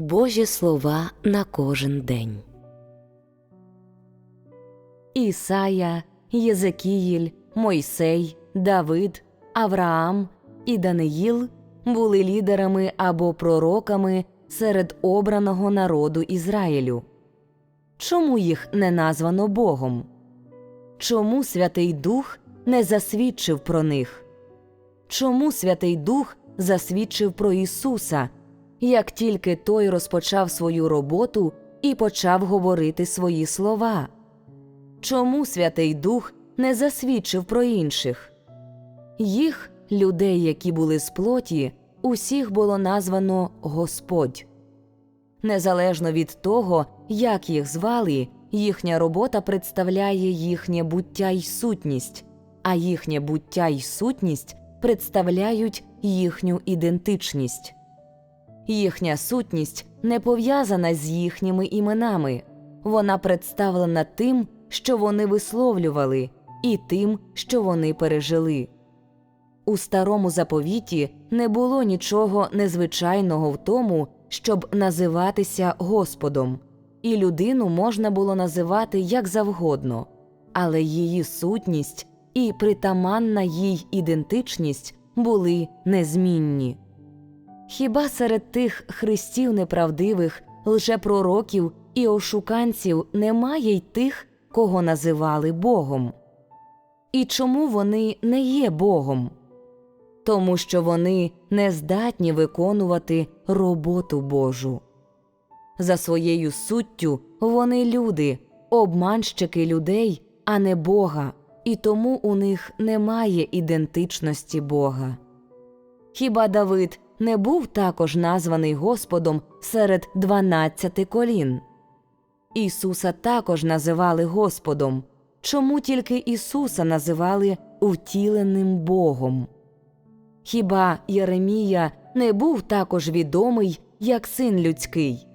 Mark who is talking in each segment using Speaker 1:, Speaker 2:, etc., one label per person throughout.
Speaker 1: Божі слова на кожен день. Ісая, Єзекіїль, Мойсей, Давид, Авраам і Даниїл були лідерами або пророками серед обраного народу Ізраїлю. Чому їх не названо Богом? Чому Святий Дух не засвідчив про них? Чому Святий Дух засвідчив про Ісуса, як тільки той розпочав свою роботу і почав говорити свої слова? Чому Святий Дух не засвідчив про інших? Їх, людей, які були з плоті, усіх було названо Господь. Незалежно від того, як їх звали, їхня робота представляє їхнє буття й сутність, а їхнє буття й сутність представляють їхню ідентичність. Їхня сутність не пов'язана з їхніми іменами, вона представлена тим, що вони висловлювали, і тим, що вони пережили. У старому заповіті не було нічого незвичайного в тому, щоб називатися Господом, і людину можна було називати як завгодно, але її сутність і притаманна їй ідентичність були незмінні. Хіба серед тих христів неправдивих, лжепророків і ошуканців немає й тих, кого називали Богом? І чому вони не є Богом? Тому що вони не здатні виконувати роботу Божу. За своєю суттю вони люди, обманщики людей, а не Бога, і тому у них немає ідентичності Бога. Хіба Давид не був також названий Господом серед дванадцяти колін? Ісуса також називали Господом. Чому тільки Ісуса називали втіленим Богом? Хіба Єремія не був також відомий як син людський?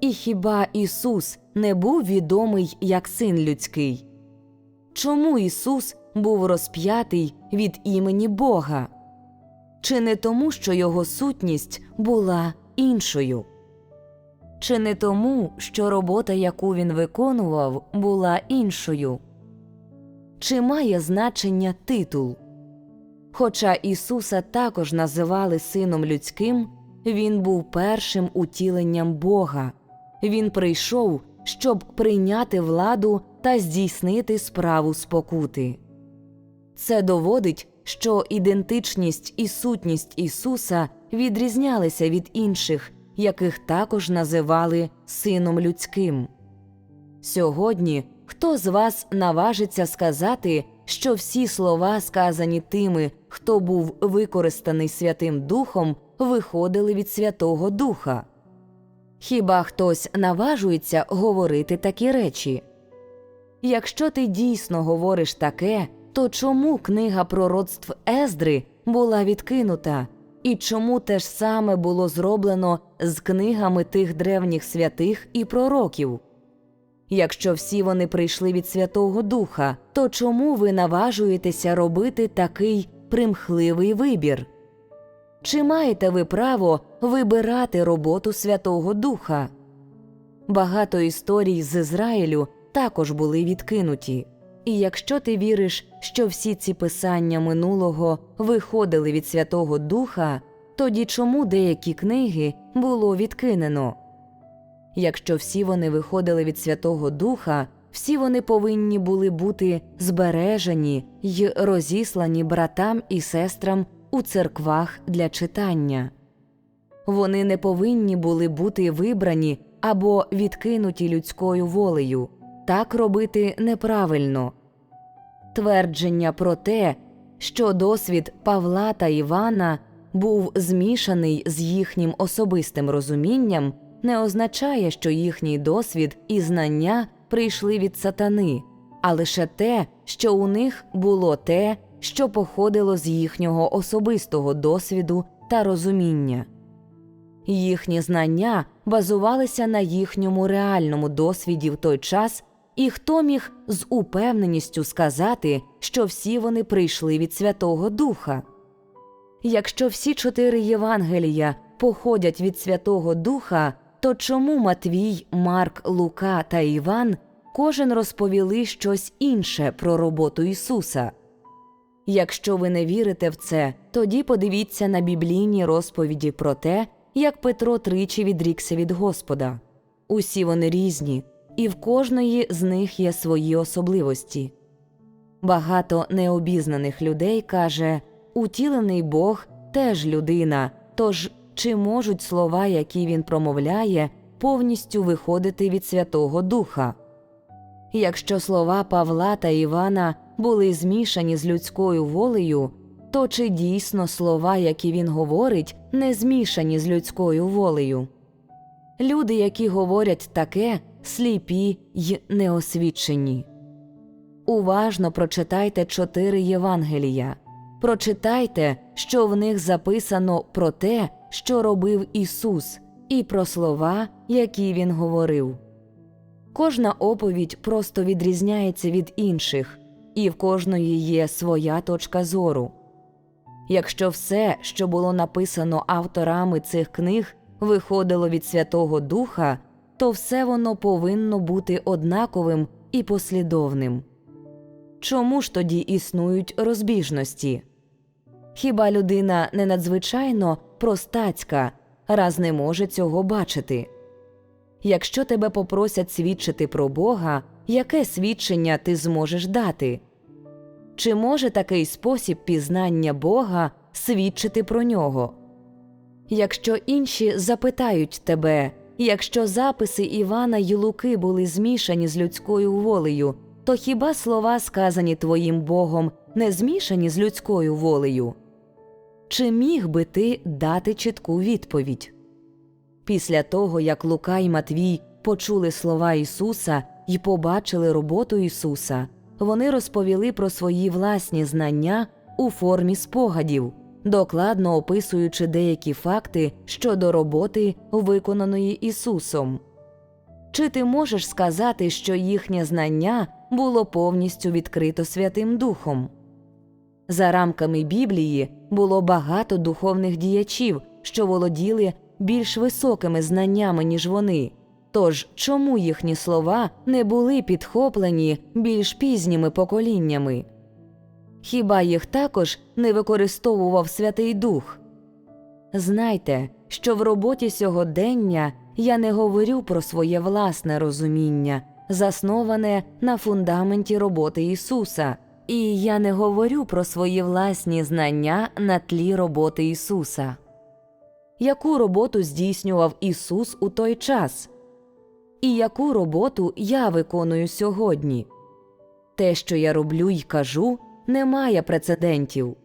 Speaker 1: І хіба Ісус не був відомий як син людський? Чому Ісус був розп'ятий від імені Бога? Чи не тому, що Його сутність була іншою? Чи не тому, що робота, яку він виконував, була іншою? Чи має значення титул? Хоча Ісуса також називали Сином людським, Він був першим утіленням Бога. Він прийшов, щоб прийняти владу та здійснити справу спокути. Це доводить, що ідентичність і сутність Ісуса відрізнялися від інших, яких також називали Сином людським. Сьогодні хто з вас наважиться сказати, що всі слова, сказані тими, хто був використаний Святим Духом, виходили від Святого Духа? Хіба хтось наважується говорити такі речі? Якщо ти дійсно говориш таке, то чому книга пророцтв Ездри була відкинута, і чому те ж саме було зроблено з книгами тих древніх святих і пророків? Якщо всі вони прийшли від Святого Духа, то чому ви наважуєтеся робити такий примхливий вибір? Чи маєте ви право вибирати роботу Святого Духа? Багато історій з Ізраїлю також були відкинуті. І якщо ти віриш, що всі ці писання минулого виходили від Святого Духа, тоді чому деякі книги було відкинено? Якщо всі вони виходили від Святого Духа, всі вони повинні були бути збережені й розіслані братам і сестрам у церквах для читання. Вони не повинні були бути вибрані або відкинуті людською волею. Так робити неправильно. Твердження про те, що досвід Павла та Івана був змішаний з їхнім особистим розумінням, не означає, що їхній досвід і знання прийшли від сатани, а лише те, що у них було те, що походило з їхнього особистого досвіду та розуміння. Їхні знання базувалися на їхньому реальному досвіді в той час, і хто міг з упевненістю сказати, що всі вони прийшли від Святого Духа? Якщо всі чотири Євангелія походять від Святого Духа, то чому Матвій, Марк, Лука та Іван кожен розповіли щось інше про роботу Ісуса? Якщо ви не вірите в це, тоді подивіться на біблійні розповіді про те, як Петро тричі відрікся від Господа. Усі вони різні, і в кожної з них є свої особливості. Багато необізнаних людей каже утілений Бог теж людина, тож чи можуть слова, які він промовляє, повністю виходити від Святого Духа? Якщо слова Павла та Івана були змішані з людською волею, то чи дійсно слова, які він говорить, не змішані з людською волею? Люди, які говорять таке, сліпі й неосвічені. Уважно прочитайте чотири Євангелія. Прочитайте, що в них записано про те, що робив Ісус, і про слова, які Він говорив. Кожна оповідь просто відрізняється від інших, і в кожної є своя точка зору. Якщо все, що було написано авторами цих книг, виходило від Святого Духа, то все воно повинно бути однаковим і послідовним. Чому ж тоді існують розбіжності? Хіба людина не надзвичайно простацька, раз не може цього бачити? Якщо тебе попросять свідчити про Бога, яке свідчення ти зможеш дати? Чи може такий спосіб пізнання Бога свідчити про нього? Якщо інші запитають тебе, якщо записи Івана й Луки були змішані з людською волею, то хіба слова, сказані твоїм Богом, не змішані з людською волею? Чи міг би ти дати чітку відповідь? Після того, як Лука й Матвій почули слова Ісуса і побачили роботу Ісуса, вони розповіли про свої власні знання у формі спогадів, докладно описуючи деякі факти щодо роботи, виконаної Ісусом. Чи ти можеш сказати, що їхнє знання було повністю відкрито Святим Духом? За рамками Біблії було багато духовних діячів, що володіли більш високими знаннями, ніж вони. Тож чому їхні слова не були підхоплені більш пізніми поколіннями? Хіба їх також не використовував Святий Дух? Знайте, що в роботі сьогодення я не говорю про своє власне розуміння, засноване на фундаменті роботи Ісуса, і я не говорю про свої власні знання на тлі роботи Ісуса. Яку роботу здійснював Ісус у той час? І яку роботу я виконую сьогодні? Те, що я роблю й кажу, не має прецедентів.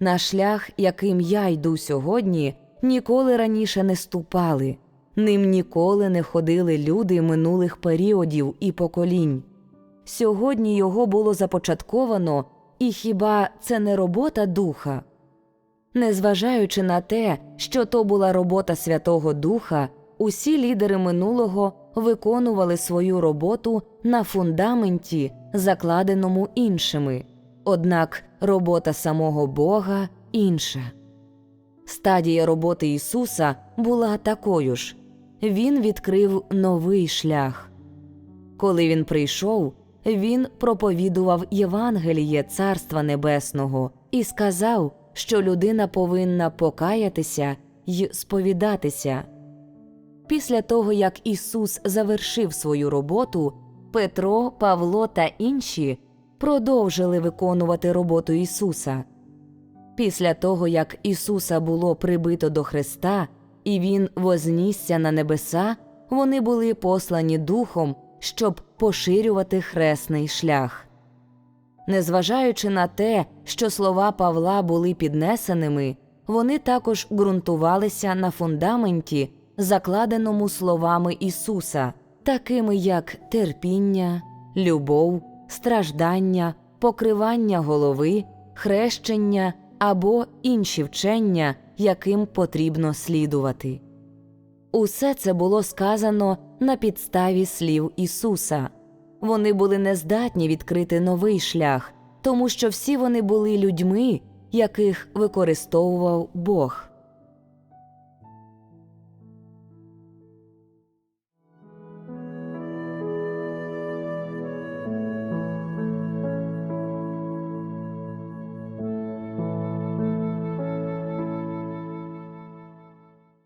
Speaker 1: На шлях, яким я йду сьогодні, ніколи раніше не ступали, ним ніколи не ходили люди минулих періодів і поколінь. Сьогодні його було започатковано, і хіба це не робота духа? Незважаючи на те, що то була робота Святого Духа, усі лідери минулого виконували свою роботу на фундаменті, закладеному іншими, однак робота самого Бога інша. Стадія роботи Ісуса була такою ж Він відкрив новий шлях. Коли він прийшов, він проповідував Євангеліє Царства Небесного і сказав, що людина повинна покаятися й сповідатися. Після того, як Ісус завершив свою роботу, Петро, Павло та інші продовжили виконувати роботу Ісуса. Після того, як Ісуса було прибито до Христа, і Він вознісся на небеса, вони були послані Духом, щоб поширювати хресний шлях. Незважаючи на те, що слова Павла були піднесеними, вони також ґрунтувалися на фундаменті, закладеному словами Ісуса, такими як терпіння, любов, страждання, покривання голови, хрещення або інші вчення, яким потрібно слідувати. Усе це було сказано на підставі слів Ісуса. Вони були нездатні відкрити новий шлях, тому що всі вони були людьми, яких використовував Бог.